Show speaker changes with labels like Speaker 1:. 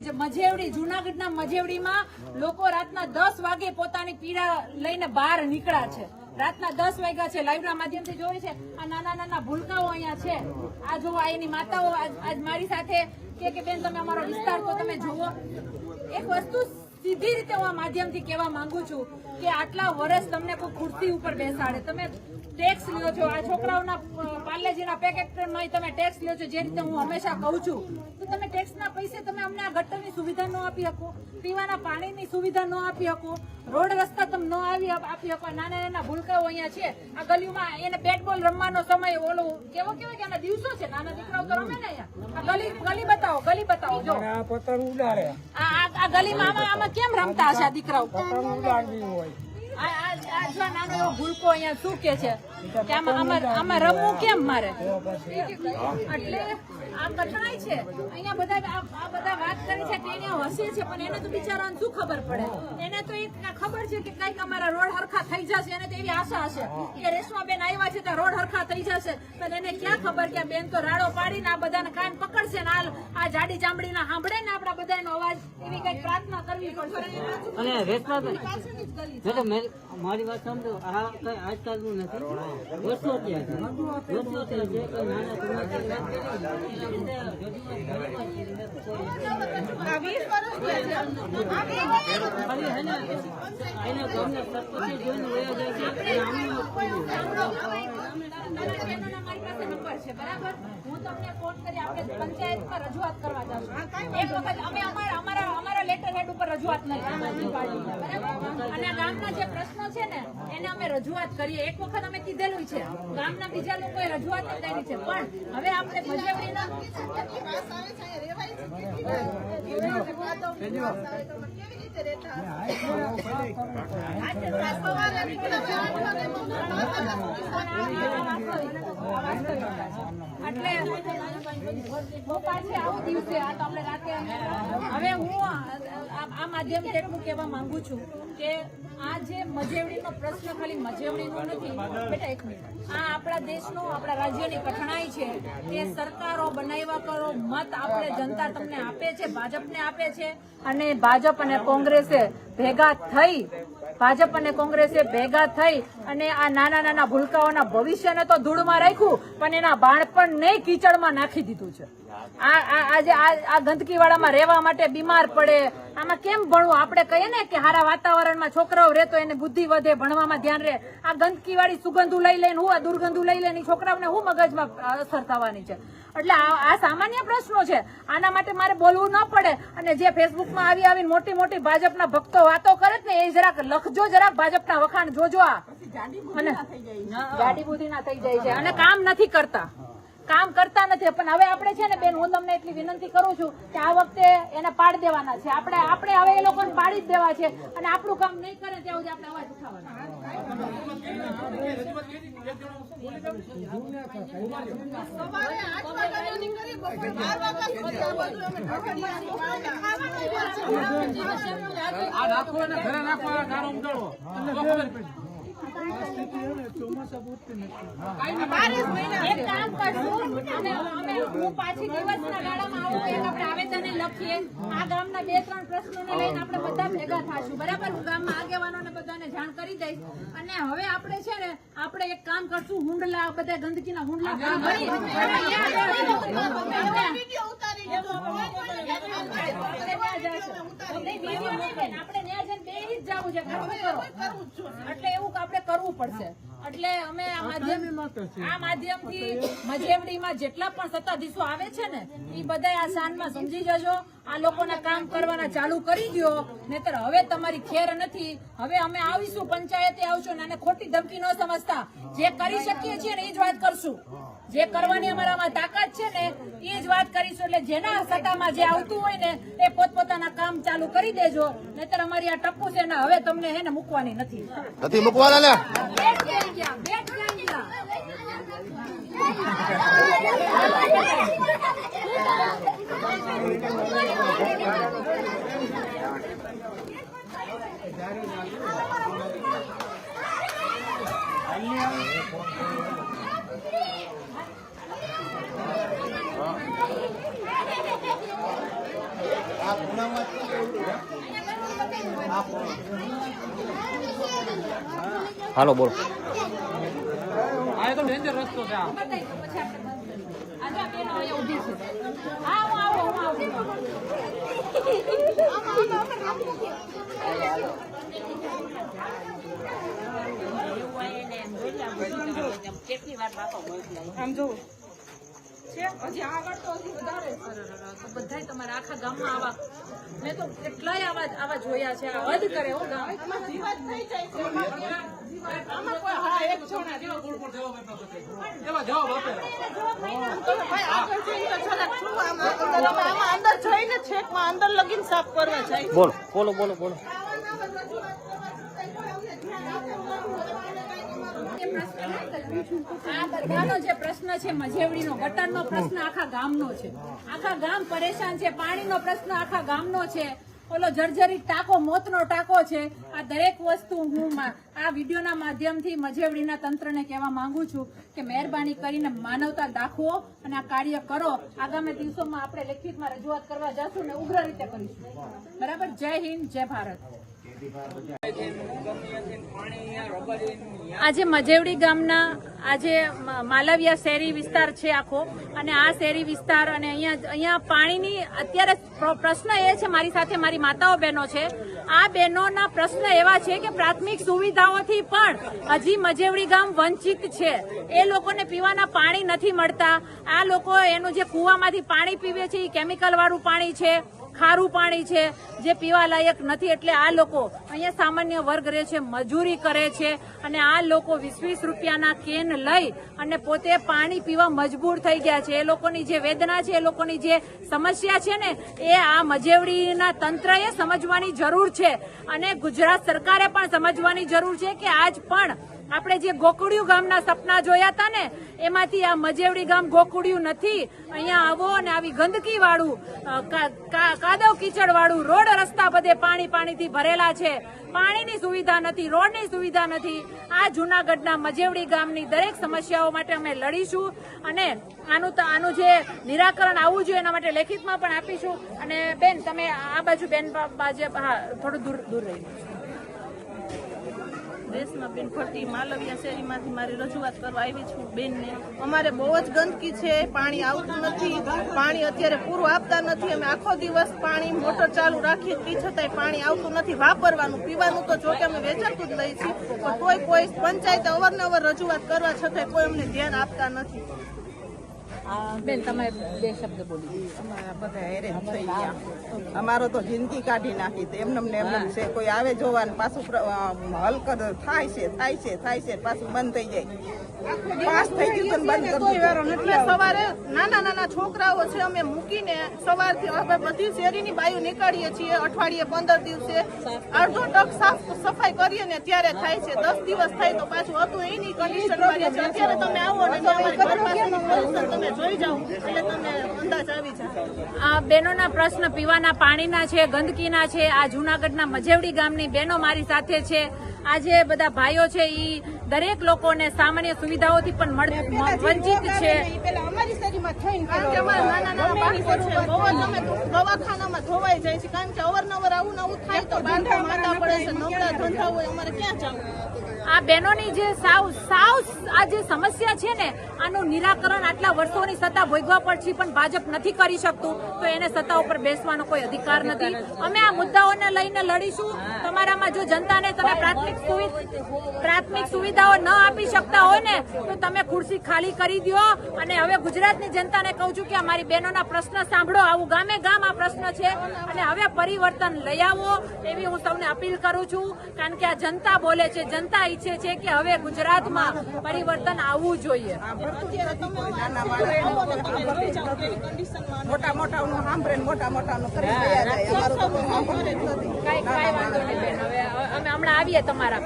Speaker 1: મજેવડી, જુનાગઢના મજેવડીમાં લોકો રાતના દસ વાગે પોતાની પીડા લઈને બહાર નીકળ્યા છે. રાતના દસ વાગ્યા છે લાઈવના માધ્યમથી જોઈ છે. આ નાના નાના ભૂલકાઓ અહીંયા છે. આ જોવા એની માતાઓ આજ મારી સાથે કે કે બેન, તમે અમારો વિસ્તાર તો તમે જુઓ. એક વસ્તુ સીધી રીતે હું આ માધ્યમથી કહેવા માંગુ છું કે આટલા વર્ષ તમને કોઈ ખુરશી ઉપર બેસાડે. તમે ટેક્સ લ્યો છો આ છોકરાઓના પાર્લેજીના પેકેટમાં તમે ટેક્સ લ્યો છો જે રીતે હું હંમેશા કહું છું તો તમે ટેક્સના પૈસે તમે અમને આ ગટરની સુવિધા ન આપી શકો પીવાના પાણીની સુવિધા ન આપી શકો રોડ રસ્તા તમે ન આવી આપી શકો. નાના નાના ભૂલકાઓ અહીંયા છે. આ ગલીમાં એને બેટ બોલ રમવાનો સમય ઓલો કેવો કેવો કે એના દિવસો છે નાના દીકરાઓ તો રમે ને અહીંયા. ગલી ગલી બતાવો ગલી બતાવો જો.
Speaker 2: આ
Speaker 1: ગલીમાં આમાં કેમ રમતા હશે આ દીકરાઓ? ભૂલકો અહીંયા શું કે છે કે આમાં આમાં રમવું કેમ મારે એટલે આ કઠણાઈ છે અહીંયા બધા આ બધા વાત કરે છે કે એને હસે છે પણ એને તો બિચારાને શું ખબર પડે એને તો એ ખબર છે કે કંઈક અમારા રોડ હરખા થઈ જશે એને તો એવી આશા હશે કે રેશમા બેન આવ્યા છે તો રોડ હરખા થઈ જશે પણ એને ક્યાં ખબર કે બેન તો રાડો પાડીને આ બધાને કાન પકડશે ને આ આ ચામડી ના સાંભળે ને આપણા બધા અવાજ એવી કંઈક પ્રાર્થના કરવી પડશે.
Speaker 3: અને મેં- મારી વાત સમજો આ કઈ આજકાલનું નથી વર્ષો ત્યાં છે વર્ષો ત્યાં છે કોઈ નાના સમાજની વાત કરી, એ રીતે રજૂઆત નથી. એને ગામના સરપંચે જોઈને વયા જાય છે
Speaker 1: બરાબર? હું તમને ફોન કરી આપણે કરવા જાશું. એક વખત અમે અમારા અમારા અમારા લેટર હેડ ઉપર રજૂઆત બરાબર? અને આ ગામના જે પ્રશ્નો છે ને એને અમે રજૂઆત કરીએ. એક વખત અમે કીધેલું છે. ગામના બીજા લોકોએ રજૂઆત કરી છે. પણ હવે આપણે ભજવણીના એટલે હવે હું આ માધ્યમથી એટલું કહેવા માંગુ છું કે આ જે મજેવણીનો પ્રશ્ન ખાલી મજેવણીનો નથી. બેટા, એક મિનિટ. આ આપણા દેશનો, આપણા રાજ્યની કઠણાઈ છે કે સરકારો બનાવ્યા કરો, મત આપણે જનતા તમને આપે છે, ભાજપને આપે છે, અને ભાજપ અને કોંગ્રેસે ભેગા થઈ, ભાજપ અને કોંગ્રેસે ભેગા થઈ, અને આ નાના નાના ભૂલકાઓના ભવિષ્યને તો ધૂળમાં રાખ્યું, પણ એના બાળપણને કીચડમાં નાખી છે. આ આ આજે આ ગંદકીવાળામાં રહેવા માટે બીમાર પડે. આમાં કેમ ભણવું? આપણે કહીએ ને કે હારા વાતાવરણમાં છોકરાઓ રહે તો એને બુદ્ધિ વધે ભણવામાં ધ્યાન રહે. આ ગંદકીવાળી સુગંધુ લઈ લઈને હું આ દુર્ગંધુ લઈ લઈને છોકરાઓને હું મગજમાં અસર થવાની છે. એટલે આ આ સામાન્ય પ્રશ્નો છે. આના માટે મારે બોલવું ન પડે. અને જે ફેસબુકમાં આવી આવીને મોટી મોટી ભાજપના ભક્તો વાતો કરે છે ને એ જરાક લખજો જરાક ભાજપના વખાણ જોજો આ. અને ગાડી બુદ્ધિ ના થઈ જાય છે. અને કામ નથી કરતા. કામ કરતા નથી પણ હવે આપણે છે ને બેન હું તમને એટલી વિનંતી કરું છું કે આ વખતે એને પાડી દેવાના છે. આપણે આપણે હવે એ લોકોને પાડી જ દેવા છે અને આપણું કામ નહીં કરે ત્યાં સુધી આપણે અવાજ ઉઠાવવાનો
Speaker 4: ઘરે
Speaker 1: એક કામ કરશું અમે અમે હું પાછી દિવસના ગાળામાં આવું એક આપણે આવેદન લખીએ. આ ગામના બે ત્રણ પ્રશ્નોને લઈને આપણે બધા ભેગા થાશું. બરાબર? હું ગામમાં આગેવાનોને બધાને જાણ કરી દઈશ. અને હવે આપણે છે ને આપણે એક કામ કરશું હુંડલા બધા ગંદકીના હુંડલા ભરી ભરી અને ત્યાં જઈશું. નહીં, વીડિયો નહીં બેન. આપણે ત્યાં જઈને બેસી છે એટલે એવું આપણે કરવું પડશે. એટલે અમે આ માધ્યમ આ માધ્યમથી મજેવડીમાં જેટલા પણ સત્તાધીશો આવે છે ને એ બધા આ શાનમાં સમજી જજો. આ લોકોના કામ કરવાના ચાલુ કરી દો નહીતર હવે તમારી ખેર નથી. હવે અમે આવીશું પંચાયતે આવશું ને ખોટી ધમકી ન સમજતા. જે કરી શકીએ છીએ ને એ જ વાત કરશું. જે કરવાની અમારામાં તાકાત છે ને એ જ વાત કરીશું. એટલે જેના સત્તામાં જે આવતું હોય ને એ પોતપોતાના કામ ચાલુ કરી દેજો. નહીતર અમારી આ ટપ્પુ છે ને હવે તમને હે ને મૂકવાની નથી.
Speaker 5: નથી મૂકવાના ને હાલો બોલો
Speaker 4: આ તો ડેન્જર રસ્તો છે આ
Speaker 1: બતાવી દો, પછી આપણે બંધ આ બેન અહીંયા ઊભી છે. હા, હું આવું, હું આવું. આમ જોવો. છે? હજી આગળ તો હજી વધારે છે. તો બધાય તમારા આખા ગામમાં આવા મેં તો કેટલાય આવા આવા જોયા છે આ હદ કરે હો ગામ
Speaker 5: બોલો બોલો બોલો બોલો.
Speaker 1: આ જે પ્રશ્ન છે, મજેવડીનો, ગટરનો પ્રશ્ન આખા ગામનો છે. આખા ગામ પરેશાન છે, પાણીનો પ્રશ્ન આખા ગામનો છે. ઓલો જર્જરિત ટાંકો, મોતનો ટાંકો છે. આ દરેક વસ્તુ હું આ વિડીયોના માધ્યમથી મજેવડીના તંત્રને કહેવા માંગુ છું કે મહેરબાની કરીને માનવતા દાખવો અને આ કાર્ય કરો. આગામી દિવસોમાં આપણે લેખિતમાં રજૂઆત કરવા જશું ને ઉગ્ર રીતે કરીશું. બરાબર? જય હિન્દ, જય ભારત. આજે મજેવડી ગામના આજે માલવિયા શહેરી વિસ્તાર છે આખો. અને આ શહેરી વિસ્તાર અને અહીંયા અહીંયા પાણીની અત્યારે પ્રશ્ન એ છે મારી સાથે મારી માતાઓ બહેનો છે. આ બહેનોના પ્રશ્ન એવા છે કે પ્રાથમિક સુવિધાઓથી પણ હજી મજેવડી ગામ વંચિત છે. એ લોકોને પીવાના પાણી નથી મળતા. આ લોકો એનું જે કૂવામાંથી પાણી પીવે છે, એ કેમિકલ વાળું પાણી છે. ખારું પાણી છે, જે પીવા લાયક નથી એટલે આ લોકો અહીંયા સામાન્ય વર્ગ રહે છે, મજૂરી કરે છે અને આ લોકો વીસ વીસ રૂપિયાના કેન લઈ અને પોતે પાણી પીવા મજબૂર થઈ ગયા છે. એ લોકોની જે વેદના છે, એ લોકોની જે સમસ્યા છે ને, એ આ મજેવડીના તંત્રએ સમજવાની જરૂર છે. અને ગુજરાત સરકારે પણ સમજવાની જરૂર છે કે આજ પણ આપણે જે ગોકુડિયું ગામના સપના જોયા હતા ને, એમાંથી આ મજેવડી ગામ ગોકુડિયું નથી. અહીંયા આવો અને આવી ગંદકી કાદવ કીચડ વાળું રોડ રસ્તા બધે પાણી પાણીથી ભરેલા છે. પાણીની સુવિધા નથી, રોડની સુવિધા નથી. આ જુનાગઢના મજેવડી ગામની દરેક સમસ્યાઓ માટે અમે લડીશું અને આનું આનું જે નિરાકરણ આવવું જોઈએ એના માટે લેખિતમાં પણ આપીશું. અને બેન, તમે આ બાજુ બેન બાજુ, હા, થોડું દૂર દૂર રહી
Speaker 6: દેશમાં બેન ફરતી માલવિયા શેરીમાંથી મારી રજૂઆત કરવા આવી છું બેનને. અમારે બહુ જ ગંદકી છે, પાણી આવતું નથી, પાણી અત્યારે પૂરું આપતા નથી. અમે આખો દિવસ પાણી, મોટર ચાલુ રાખીએ તે છતાંય પાણી આવતું નથી. વાપરવાનું, પીવાનું તો જોકે અમે વેચાતું જ લઈએ છીએ, પણ કોઈ કોઈ પંચાયત અવારનવાર રજૂઆત કરવા છતાંય કોઈ અમને ધ્યાન આપતા નથી.
Speaker 7: અમારા તો જિંદગી કાઢી નાખી તો એમને ને એમને છે. કોઈ આવે જોવાનું પાછું પ્ર- અ, હલ કર થાય છે થાય છે થાય છે પાછું બંધ થઈ જાય. પાસ થઈ ગયું તો બંધ કરી.
Speaker 6: એટલે સવારે નાના નાના છોકરાઓ છે અમે મૂકીને સવારથી હવે બધી શેરીની બાયું નીકાળીએ છીએ અઠવાડિયે પંદર દિવસે. અડધો ટક સાફ સફાઈ કરીએ ને ત્યારે થાય છે. દસ દિવસ થાય તો પાછું હતું એની કન્ડિશન વાળી છે અત્યારે તમે આવો ને તો અમારી ઘર પાસેનું પરિસર તમે જોઈ જાઓ. એટલે તમને અંદાજ આવી જાય
Speaker 1: આ બહેનોના પ્રશ્ન પીવાના પાણીના છે ગંદકીના છે આ જુનાગઢના મજેવડી ગામની બહેનો મારી સાથે છે. આ જે બધા ભાઈઓ છે ઈ દરેક લોકોને સામાન્ય સુવિધાઓથી પણ મળ- વંચિત છે.
Speaker 6: દવાખાનામાં ધોવાઈ જાય છે કારણ કે અવારનવાર આવું નવું થાય તો બાંધવા માતા પડે છે નબળા ધંધા હોય અમારે ક્યાં જવું
Speaker 1: આ બહેનોની જે સાવ સાવ આ જે સમસ્યા છે ને આનું નિરાકરણ આટલા વર્ષોની સત્તા ભોગવા પછી પણ ભાજપ નથી કરી શકતું તો એને સત્તા ઉપર બેસવાનો કોઈ અધિકાર નથી. અમે આ મુદ્દાઓને લઈને લડીશું. તમારામાં જો જનતાને તમે પ્રાથમિક પ્રાથમિક સુવિધાઓ ન આપી શકતા હોય ને તો તમે ખુરશી ખાલી કરી દો. અને હવે ગુજરાતની જનતાને કહું છું કે અમારી બહેનોના પ્રશ્ન સાંભળો. આવું ગામે ગામ આ પ્રશ્ન છે. અને હવે પરિવર્તન લઈ આવો. એવી હું સૌને અપીલ કરું છું. કારણ કે આ જનતા બોલે છે. જનતા ઈચ્છે છે કે હવે ગુજરાતમાં પરિવર્તન આવવું જોઈએ.
Speaker 7: મોટા મોટા નું સાંભળે મોટા મોટા નું કરી ગયા જાય અમારું તો કોઈ
Speaker 1: કઈ કઈ વાંધો નહીં બેન હવે અમે હમણાં આવીએ તમારા